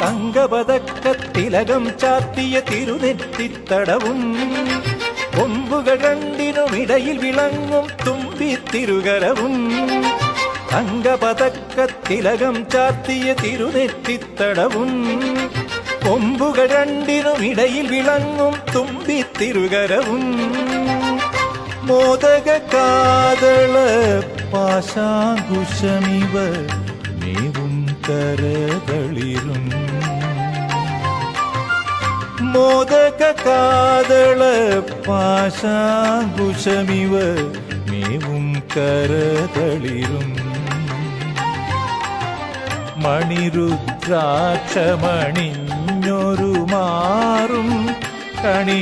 തങ്കപതക്കത്തിലകം ചാത്തിയ തിരുനെറ്റിത്തടവും കൊമ്പുകൾ രണ്ടിനുമിടയിൽ വിളങ്ങും തുമ്പിത്തിരുകരവും തങ്കപതക്കത്തിലകം ചാത്തിയ തിരുനെറ്റിത്തടവും കൊമ്പുകൾ രണ്ടിനുമിടയിൽ വിളങ്ങും തുമ്പിത്തിരുകരവും മോദക കാതള പാശാങ്കുശമിവ നീവും കരകളിലും മോദക കാതള പാശാങ്കുശമിവ മേവും കരതളിരും. മണിരുദ്രാക്ഷമണിഞ്ഞൊരു മാറും കണി